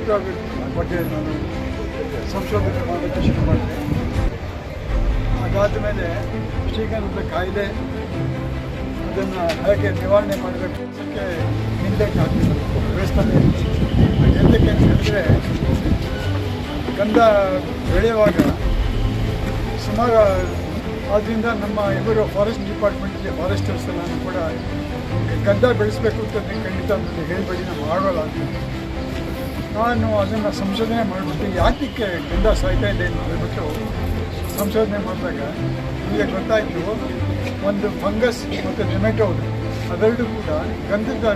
ಸೂಕ್ತ ಬಗ್ಗೆ ನಾನು ಸಂಶೋಧನೆ ಮಾಡಲಿಕ್ಕೆ ಶುರು ಮಾಡಿದೆ ಹಾಗಾದ ಮೇಲೆ ಶ್ರೀಗಂಧದ ಕಾಯಿಲೆ ಅದನ್ನು ಹೇಗೆ ನಿವಾರಣೆ ಮಾಡಬೇಕು ಕೆಲಸಕ್ಕೆ ಹಿಂದಕ್ಕೆ ಹಾಕಿದ್ರು ವ್ಯವಸ್ಥೆ ಎಂದಕ್ಕೆ ಅಂತ ಹೇಳಿದ್ರೆ ಗಂಧ ಬೆಳೆಯುವಾಗ ಸುಮಾರು ಆದ್ದರಿಂದ ನಮ್ಮ ಇವರು ಫಾರೆಸ್ಟ್ ಡಿಪಾರ್ಟ್ಮೆಂಟ್ಗೆ ಫಾರೆಸ್ಟರ್ಸ್ ನಾನು ಕೂಡ ಗಂಧ ಬೆಳೆಸಬೇಕು ಅಂತ ಖಂಡಿತ ನನಗೆ ಹೇಳಿಬಿಡಿ ನಾವು ಆಗೋಲ್ಲ ನಾನು ಅದನ್ನು ಸಂಶೋಧನೆ ಮಾಡಿಬಿಟ್ಟು ಯಾತಕ್ಕೆ ಗಂಧ ಸಾಯ್ತಾ ಇದೆ ಅಂತ ಸಂಶೋಧನೆ ಮಾಡಿದಾಗ ನಿಮಗೆ ಗೊತ್ತಾಯಿತು, ಒಂದು ಫಂಗಸ್ ಮತ್ತು ಟೊಮೆಟೊ ಅದರಲ್ಲೂ ಕೂಡ ಗಂಧದ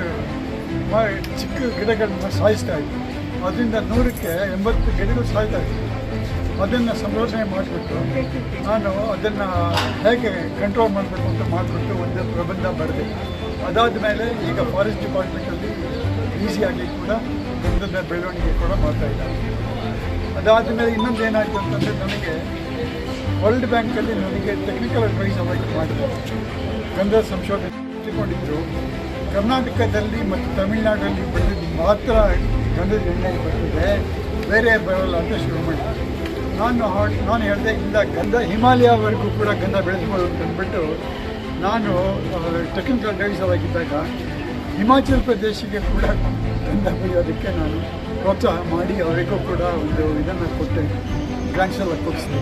ಚಿಕ್ಕ ಗಿಡಗಳನ್ನ ಸಾಯಿಸ್ತಾ ಇತ್ತು ಅದರಿಂದ ನೂರಕ್ಕೆ ಎಂಬತ್ತು ಗಿಡಗಳು ಸಾಯ್ತಾ ಇತ್ತು ಅದನ್ನು ಸಂಶೋಧನೆ ಮಾಡಿಬಿಟ್ಟು ನಾನು ಅದನ್ನು ಹೇಗೆ ಕಂಟ್ರೋಲ್ ಮಾಡಬೇಕು ಅಂತ ಮಾಡಿಬಿಟ್ಟು ಒಂದು ಪ್ರಬಂಧ ಬರೆದೆ. ಅದಾದ ಮೇಲೆ ಈಗ ಫಾರೆಸ್ಟ್ ಡಿಪಾರ್ಟ್ಮೆಂಟಲ್ಲಿ ಈಸಿಯಾಗಿ ಕೂಡ ಗಂಧದ ಬೆಳವಣಿಗೆ ಕೂಡ ಮಾಡ್ತಾ ಇದ್ದಾರೆ ಅದಾದ ಮೇಲೆ ಇನ್ನೊಂದು ಏನಾಯಿತು ಅಂತಂದರೆ ನನಗೆ ವರ್ಲ್ಡ್ ಬ್ಯಾಂಕಲ್ಲಿ ನನಗೆ ಟೆಕ್ನಿಕಲ್ ಅಡ್ವೈಸ್ ಅವಾಯ್ಡ್ ಮಾಡಿದೆ ಗಂಧ ಸಂಶೋಧನೆ ತಿಳ್ಕೊಂಡಿದ್ರು ಕರ್ನಾಟಕದಲ್ಲಿ ಮತ್ತು ತಮಿಳುನಾಡಲ್ಲಿ ಬಂದಿದ್ದು ಮಾತ್ರ ಗಂಧದ ಎಣ್ಣೆ ಬರ್ತದೆ. ಬೇರೆ ಬರೋಲ್ಲ ಅಂತ ಶುರು ಮಾಡಿದೆ ನಾನು ನಾನು ಹೇಳಿದೆ ಇಂದ ಗಂಧ ಹಿಮಾಲಯವರೆಗೂ ಕೂಡ ಗಂಧ ಅಂತ ಅಂದ್ಬಿಟ್ಟು ನಾನು ಟೆಕ್ನಿಕಲ್ ಅಡ್ವೈಸ್ ಆಗಿದ್ದಾಗ ಹಿಮಾಚಲ್ ಪ್ರದೇಶಕ್ಕೆ ಕೂಡ ಗಂಧ ಬೆಳೆಯೋದಕ್ಕೆ ನಾನು ಪ್ರೋತ್ಸಾಹ ಮಾಡಿ ಅವರಿಗೂ ಕೂಡ ಒಂದು ಇದನ್ನು ಕೊಟ್ಟೆ ಗ್ರಾಂಟ್ಸ್ ಎಲ್ಲ ಕೊಡಿಸಿದೆ.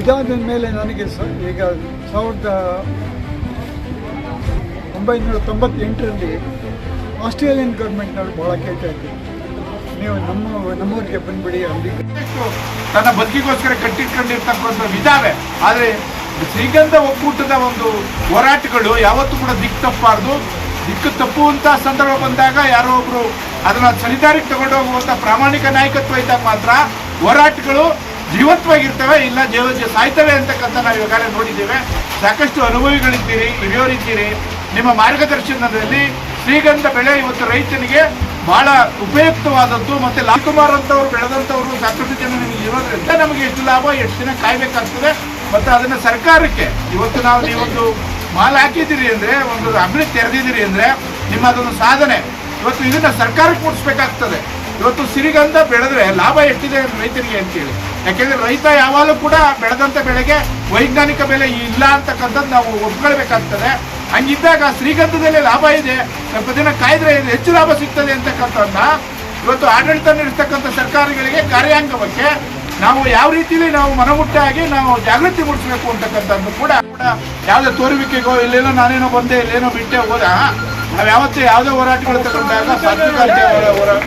ಇದಾದ ಮೇಲೆ ನನಗೆ ಸ, ಈಗ ಸಾವಿರದ ಒಂಬೈನೂರ ತೊಂಬತ್ತೆಂಟರಲ್ಲಿ ಆಸ್ಟ್ರೇಲಿಯನ್ ಗೌರ್ಮೆಂಟ್ನವ್ರು ಭಾಳ ಕೇಳ್ತಾ ಇದ್ರು. ನೀವು ನಮ್ಮ, ನಮ್ಮೂರಿಗೆ ಬಂದ್ಬಿಡಿ, ಅಲ್ಲಿ ತನ್ನ ಬದುಕಿಗೋಸ್ಕರ ಕಟ್ಟಿಟ್ಕೊಂಡಿರ್ತಕ್ಕಂಥ ಇದಾವೆ ಆದರೆ ಶ್ರೀಗಂಧ ಒಕ್ಕೂಟದ ಒಂದು ಹೋರಾಟಗಳು ಯಾವತ್ತೂ ಕೂಡ ದಿಕ್ಕು ತಪ್ಪಬಾರ್ದು. ದಿಕ್ಕು ತಪ್ಪುವಂತ ಸಂದರ್ಭ ಬಂದಾಗ ಯಾರೋ ಒಬ್ರು ಅದನ್ನ ಸರಿದಾರಿಗೆ ತಗೊಂಡು ಹೋಗುವಂತ ಪ್ರಾಮಾಣಿಕ ನಾಯಕತ್ವ ಇದ್ದಾಗ ಮಾತ್ರ ಹೋರಾಟಗಳು ಜೀವಂತವಾಗಿರ್ತವೆ, ಇಲ್ಲ ಜೀವ ಸಾಯ್ತವೆ ಅಂತಕ್ಕಂಥ ನಾವು ಈಗಾಗಲೇ ನೋಡಿದ್ದೇವೆ. ಸಾಕಷ್ಟು ಅನುಭವಿಗಳಿದ್ದೀರಿ, ಹಿರಿಯೋರಿದ್ದೀರಿ. ನಿಮ್ಮ ಮಾರ್ಗದರ್ಶನದಲ್ಲಿ ಶ್ರೀಗಂಧ ಬೆಳೆ ಇವತ್ತು ರೈತನಿಗೆ ಬಹಳ ಉಪಯುಕ್ತವಾದದ್ದು ಮತ್ತೆ ಲಾಲ್ಕುಮಾರ್ ಅಂತವ್ರು ಬೆಳೆದಂತವ್ರು ಸಾಕಷ್ಟು ಜನ ನಿಮಗೆ ಇರೋದ್ರಿಂದ ನಮಗೆ ಎಷ್ಟು ಲಾಭ, ಎಷ್ಟು ದಿನ ಕಾಯ್ಬೇಕಾಗ್ತದೆ. ಮತ್ತೆ ಅದನ್ನ ಸರ್ಕಾರಕ್ಕೆ, ಇವತ್ತು ನಾವು ನೀವೊಂದು ಮಾಲ್ ಹಾಕಿದ್ದೀರಿ ಅಂದ್ರೆ, ಒಂದು ಅಭಿವೃದ್ಧಿ ತೆರೆದಿದ್ದೀರಿ ಅಂದ್ರೆ, ನಿಮ್ಮ ಅದೊಂದು ಸಾಧನೆ. ಇವತ್ತು ಇದನ್ನ ಸರ್ಕಾರಕ್ಕೆ ಕೂಡಿಸ್ಬೇಕಾಗ್ತದೆ. ಇವತ್ತು ಸಿರಿಗಂಧ ಬೆಳೆದ್ರೆ ಲಾಭ ಎಷ್ಟಿದೆ ರೈತರಿಗೆ ಅಂತೇಳಿ ಯಾಕೆಂದ್ರೆ ರೈತ ಯಾವಾಗಲೂ ಕೂಡ ಬೆಳೆದಂತ ಬೆಳೆಗೆ ವೈಜ್ಞಾನಿಕ ಬೆಲೆ ಇಲ್ಲ ಅಂತಕ್ಕಂಥದ್ದು ನಾವು ಒಪ್ಕೊಳ್ಬೇಕಾಗ್ತದೆ. ಹಂಗಿದ್ದಾಗ ಶ್ರೀಗಂಧದಲ್ಲಿ ಲಾಭ ಇದೆ. ಸ್ವಲ್ಪ ದಿನ ಕಾಯ್ದ್ರೆ ಹೆಚ್ಚು ಲಾಭ ಸಿಗ್ತದೆ ಅಂತಕ್ಕಂಥದ್ದನ್ನ ಇವತ್ತು ಆಡಳಿತ ನಡೆಸ್ತಕ್ಕಂಥ ಸರ್ಕಾರಗಳಿಗೆ ಕಾರ್ಯಾಂಗವಕ್ಕೆ ನಾವು ಯಾವ ರೀತಿಯಲ್ಲಿ ನಾವು ಮನಮುಟ್ಟಾಗಿ ನಾವು ಜಾಗೃತಿ ಮೂಡಿಸಬೇಕು ಅಂತಕ್ಕಂಥದ್ದು ಕೂಡ ಕೂಡ ಯಾವುದೇ ತೋರುವಿಕೆಗೋ ಇಲ್ಲೇನೋ ನಾನೇನೋ ಬಂದೆ, ಇಲ್ಲೇನೋ ಬಿಟ್ಟೆ ಹೋದ, ನಾವು ಯಾವತ್ತೂ ಯಾವುದೇ ಹೋರಾಟಗಳು ತಗೊಂಡಾಗ ಹೋರ- ಹೋರಾಟ.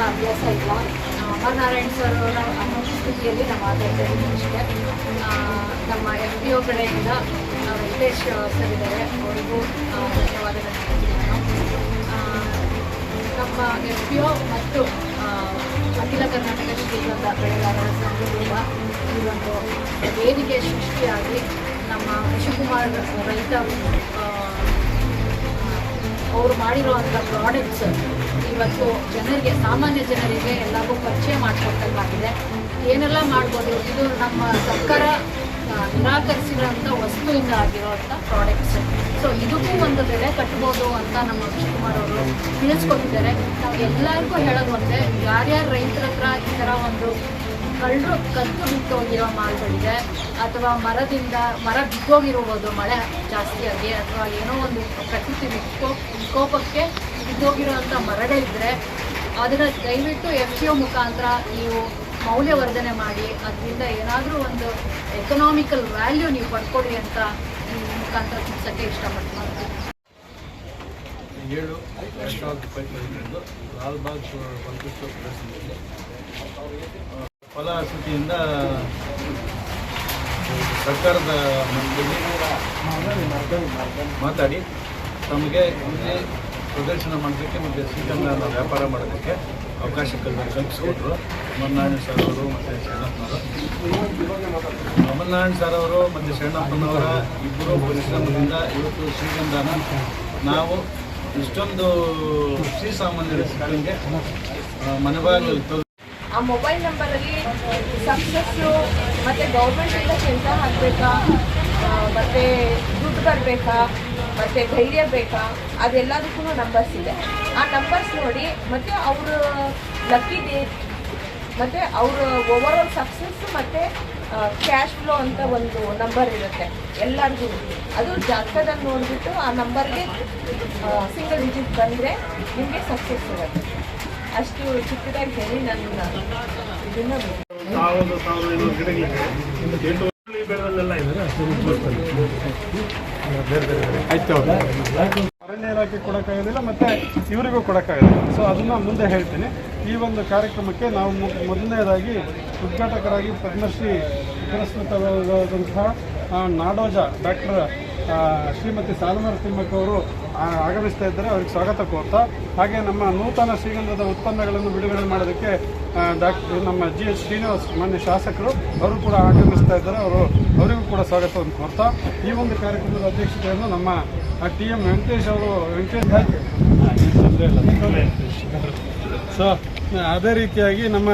ಅಭ್ಯಾಸ ಇಲ್ಲ ಅಮರನಾರಾಯಣ್ ಸರ್ ಅವರ ಅನುಪಸ್ಥಿತಿಯಲ್ಲಿ ನಾವು ಮಾತಾಡ್ತಾ ಇದ್ದೀವಿ ನಮ್ಮ ಎಫ್ ಪಿ ಒ ಕಡೆಯಿಂದ ವೆಂಕಟೇಶ್ ಸರ್ ಇದ್ದಾರೆ. ಅವರಿಗೂ ಧನ್ಯವಾದಗಳನ್ನು ನಮ್ಮ ಎಫ್ ಪಿ ಒ ಮತ್ತು ಅಖಿಲ ಕರ್ನಾಟಕ ಶ್ರೀಗಂಧ ಬೆಳೆಗಾರರ ಸಂಘದಿಂದ ಈ ಒಂದು ವೇದಿಕೆ ಸೃಷ್ಟಿಯಾಗಿ ನಮ್ಮ ಶಿವಕುಮಾರ್ ರೈತ ಅವರು ಮಾಡಿರುವಂಥ ಪ್ರಾಡಕ್ಟ್ಸ್ ಇವತ್ತು ಜನರಿಗೆ, ಸಾಮಾನ್ಯ ಜನರಿಗೆ ಎಲ್ಲರಿಗೂ ಪರಿಚಯ ಮಾಡಿಕೊಟ್ಟಂಗಾಗಿದೆ. ಏನೆಲ್ಲ ಮಾಡ್ಬೋದು? ಇದು ನಮ್ಮ ಸರ್ಕಾರ ನಿರಾಕರಿಸಿರೋಂಥ ವಸ್ತುವಿಂದ ಆಗಿರುವಂಥ ಪ್ರಾಡಕ್ಟ್ಸ್ ಸೊ ಇದಕ್ಕೂ ಒಂದು ಬೆಲೆ ಕಟ್ಬೋದು ಅಂತ ನಮ್ಮ ಶಿವಕುಮಾರ್ ಅವರು ತಿಳಿಸ್ಕೊಟ್ಟಿದ್ದಾರೆ. ನಾವು ಎಲ್ಲರಿಗೂ ಹೇಳೋದು ಒಂದೇ, ಯಾರ್ಯಾರು ರೈತರ ಹತ್ರ ಈ ಥರ ಒಂದು ಕಳ್ಳರು ಕತ್ತು ಬಿಟ್ಟು ಹೋಗಿರೋ ಮಾಲ್ಗಳಿದೆ, ಅಥವಾ ಮರದಿಂದ, ಮರ ಬಿದ್ದೋಗಿರ್ಬೋದು ಮಳೆ ಜಾಸ್ತಿಯಾಗಿ ಅಥವಾ ಏನೋ ಒಂದು ಪ್ರಕೃತಿ ವಿಕೋ ವಿಕೋಪಕ್ಕೆ ಬಿದ್ದೋಗಿರೋಂಥ ಮರಗಳಿದ್ರೆ ಅದನ್ನ ದಯವಿಟ್ಟು ಎಫ್ ಸಿ ಒ ಮುಖಾಂತರ ನೀವು ಮೌಲ್ಯವರ್ಧನೆ ಮಾಡಿ ಅದರಿಂದ ಏನಾದರೂ ಒಂದು ಎಕನಾಮಿಕಲ್ ವ್ಯಾಲ್ಯೂ ನೀವು ಪಡ್ಕೊಡಿ ಅಂತ ಈ ಮುಖಾಂತರ ತಿಳಿಸೋಕ್ಕೆ ಇಷ್ಟಪಡ್ತೀನಿ. ಏಳು ಸಾವಿರದ ಇಪ್ಪತ್ತೈದರಂದು ಲಾಲ್ಬಾಗ್ ಬಂಧುತ್ವ ಪ್ರದರ್ಶನದಲ್ಲಿ ಆ, ಫಲಶ್ರುತಿಯಿಂದ ಸರ್ಕಾರದ ಮಟ್ಟದಲ್ಲಿ ಮಾತಾಡಿ ತಮಗೆ ಇಲ್ಲಿ ಪ್ರದರ್ಶನ ಮಾಡೋದಕ್ಕೆ ಮತ್ತು ಶ್ರೀಗಂಧನ ವ್ಯಾಪಾರ ಮಾಡೋದಕ್ಕೆ ಅವಕಾಶ ಕಲ್ ಕಲ್ಪಿಸ್ಕೊಟ್ರು. ಅಮರನಾರಾಯಣ ಸರ್ ಅವರು ಮತ್ತು ಶರಣಪ್ಪನವರು. ಅಮರನಾರಾಯಣ ಸರ್ ಅವರು ಮತ್ತು ಶರಣಪ್ಪನವರ ಇಬ್ಬರು ಪರಿಶ್ರಮದಿಂದ ಇವತ್ತು ಶ್ರೀಗಂಧನ. ನಾವು ಇಷ್ಟೊಂದು ಶ್ರೀ ಸಾಮಾನ್ಯರ ಸಿಕ್ಕಂಗೆ ಮನವಾಗಿ ಆ ಮೊಬೈಲ್ ನಂಬರಲ್ಲಿ ಸಕ್ಸಸ್ಸು ಮತ್ತು ಗೌರ್ಮೆಂಟಿಂದ ಕೆಲಸ ಆಗಬೇಕಾ? ಮತ್ತು ದುಡ್ಡು ಬರಬೇಕಾ? ಮತ್ತು ಧೈರ್ಯ ಬೇಕಾ? ಅದೆಲ್ಲದಕ್ಕೂ ನಂಬರ್ಸ್ ಇದೆ. ಆ ನಂಬರ್ಸ್ ನೋಡಿ ಮತ್ತು ಅವರು ಲಕ್ಕಿ ಡೇ ಮತ್ತು ಅವರ ಆಲ್ ಸಕ್ಸಸ್ ಮತ್ತು ಕ್ಯಾಶ್ ಫ್ಲೋ ಅಂತ ಒಂದು ನಂಬರ್ ಇರುತ್ತೆ ಎಲ್ಲರಿಗೂ. ಅದು ಜಾತಕದಲ್ಲಿ ನೋಡಿಬಿಟ್ಟು ಆ ನಂಬರ್ಗೆ ಸಿಂಗಲ್ ಡಿಜಿಟ್ ಬಂದರೆ ನಿಮಗೆ ಸಕ್ಸಸ್ ಇರುತ್ತೆ. ಅಷ್ಟು ಚಿಕ್ಕದಾಗಿ ಹೇಳಿ ನನ್ನ ಇದನ್ನು ಅರಣ್ಯ ಇಲಾಖೆ ಕೊಡೋಕ್ಕಾಗೋದಿಲ್ಲ ಮತ್ತು ಇವರಿಗೂ ಕೊಡೋಕ್ಕಾಗೋದಿಲ್ಲ. ಸೊ ಅದನ್ನು ಮುಂದೆ ಹೇಳ್ತೀನಿ. ಈ ಒಂದು ಕಾರ್ಯಕ್ರಮಕ್ಕೆ ನಾವು ಮೊದಲನೇದಾಗಿ ಉದ್ಘಾಟಕರಾಗಿ ಪದ್ಮಶ್ರೀ ಪುರಸ್ಕೃತವಾದಂತಹ ನಾಡೋಜ ಡಾಕ್ಟರ್ ಶ್ರೀಮತಿ ಸಾಲಮರ ತಿಮ್ಮಕ್ಕ ಅವರು ಆ, ಆಗಮಿಸ್ತಾ ಇದ್ದಾರೆ, ಅವ್ರಿಗೆ ಸ್ವಾಗತ ಕೋರ್ತಾ ಹಾಗೆ ನಮ್ಮ ನೂತನ ಶ್ರೀಗಂಧದ ಉತ್ಪನ್ನಗಳನ್ನು ಬಿಡುಗಡೆ ಮಾಡೋದಕ್ಕೆ ಡಾಕ್ಟರ್ ನಮ್ಮ ಜಿ ಎಚ್ ಶ್ರೀನಿವಾಸ್ ಮಾನ್ಯ ಶಾಸಕರು, ಅವರು ಕೂಡ ಆಗಮಿಸ್ತಾ ಇದ್ದಾರೆ, ಅವರು, ಅವರಿಗೂ ಕೂಡ ಸ್ವಾಗತವನ್ನು ಕೋರ್ತಾ ಈ ಒಂದು ಕಾರ್ಯಕ್ರಮದ ಅಧ್ಯಕ್ಷತೆಯನ್ನು ನಮ್ಮ ಟಿ ಎಂ ವೆಂಕಟೇಶ್ ಅವರು, ವೆಂಕಟೇಶ್ ಸೊ ಅದೇ ರೀತಿಯಾಗಿ ನಮ್ಮ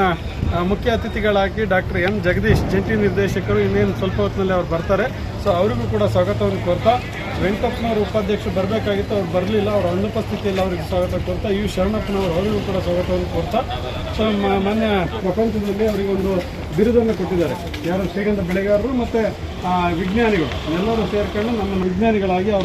ಮುಖ್ಯ ಅತಿಥಿಗಳಾಗಿ ಡಾಕ್ಟರ್ ಎಂ ಜಗದೀಶ್, ಜಂಟಿ ನಿರ್ದೇಶಕರು ಇನ್ನೇನು ಸ್ವಲ್ಪ ಹೊತ್ತಿನಲ್ಲಿ ಅವ್ರು ಬರ್ತಾರೆ. ಸೊ ಅವರಿಗೂ ಕೂಡ ಸ್ವಾಗತವನ್ನು ಕೋರ್ತಾ ವೆಂಕಟಪ್ಪನವರು ಉಪಾಧ್ಯಕ್ಷರು ಬರಬೇಕಾಗಿತ್ತು, ಅವ್ರು ಬರಲಿಲ್ಲ, ಅವ್ರ ಅನುಪಸ್ಥಿತಿಯಲ್ಲಿ ಅವರಿಗೆ ಸ್ವಾಗತ ಕೋರ್ತಾ ಯು ಶರಣಪ್ಪನವರು ಅವರಿಗೂ ಕೂಡ ಸ್ವಾಗತವನ್ನು ಕೋರ್ತಾ. ಸೊ ಮೊನ್ನೆ ಪ್ರಪಂಚದಲ್ಲಿ ಅವರಿಗೆ ಒಂದು ಬಿರುದನ್ನು ಕೊಟ್ಟಿದ್ದಾರೆ. ಯಾರು ಶ್ರೀಗಂಧ ಬೆಳೆಗಾರರು ಮತ್ತು ವಿಜ್ಞಾನಿಗಳು. ಎಲ್ಲರೂ ಸೇರ್ಕೊಂಡು ನಮ್ಮ ವಿಜ್ಞಾನಿಗಳಾಗಿ ಅವರು